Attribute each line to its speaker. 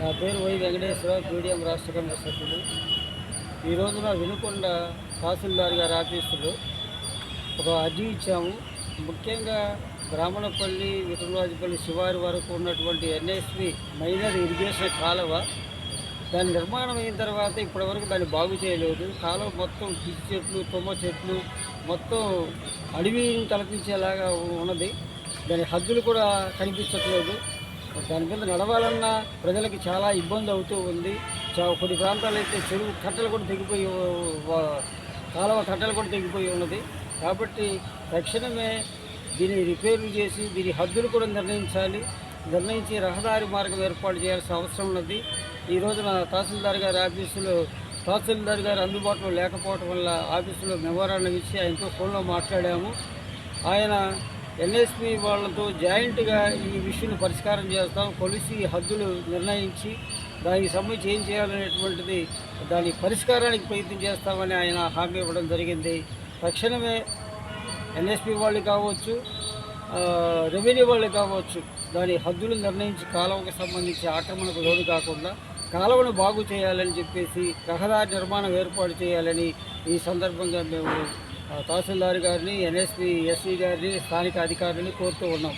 Speaker 1: నా పేరు Y Venkateswara BDM రాష్ట్ర కమిటీ సభ్యులు. ఈ రోజున వినుకొండ తహసీల్దార్ గారి ఆఫీసులో ఒక అర్జీ ఇచ్చాము. ముఖ్యంగా బ్రాహ్మణపల్లి విఠలరాజుపల్లి శివారి వరకు ఉన్నటువంటి ఎన్ఎస్పి మైనర్ ఇరిగేషన్ కాలువ దాని నిర్మాణం అయిన తర్వాత ఇప్పటివరకు దాన్ని బాగు చేయలేదు. కాలువ మొత్తం పిచ్చి చెట్లు తుమ్మ చెట్లు మొత్తం అడవిని తలపించేలాగా ఉన్నది. దాని హద్దులు కూడా కనిపించట్లేదు. దాని మీద నడవాలన్నా ప్రజలకి చాలా ఇబ్బంది అవుతూ ఉంది. చా- కొన్ని ప్రాంతాలు అయితే చెరువు కట్టలు కూడా తెగిపోయి కాలువ కట్టలు కూడా తెగిపోయి ఉన్నది. కాబట్టి తక్షణమే దీన్ని రిపేర్లు చేసి దీని హద్దులు కూడా నిర్ణయించాలి. నిర్ణయించి రహదారి మార్గం ఏర్పాటు చేయాల్సిన అవసరం ఉన్నది. ఈ రోజున తహసీల్దార్ గారి ఆఫీసులో తహసీల్దార్ గారు అందుబాటులో లేకపోవడం వల్ల ఆఫీసులో మెమోరాండం ఇచ్చి ఆయనతో ఫోన్లో మాట్లాడాము. ఆయన ఎన్ఎస్పి వాళ్ళతో జాయింట్గా ఈ విషయం పరిష్కారం చేస్తాం. కొలిసి హద్దులు నిర్ణయించి దానికి సంబంధించి ఏం చేయాలనేటువంటిది దాని పరిష్కారానికి ప్రయత్నం చేస్తామని ఆయన హామీ ఇవ్వడం జరిగింది. తక్షణమే ఎన్ఎస్పి వాళ్ళు కావచ్చు రెవెన్యూ వాళ్ళు కావచ్చు దాని హద్దులు నిర్ణయించి కాలువకు సంబంధించి ఆక్రమణకు లోను కాకుండా కాలువను బాగు చేయాలని చెప్పేసి రహదారి నిర్మాణం ఏర్పాటు చేయాలని ఈ సందర్భంగా మేము తహసీల్దార్ గారిని ఎన్ఎస్పి ఎస్సీ గారిని స్థానిక అధికారులని కోరుతూ ఉన్నాం.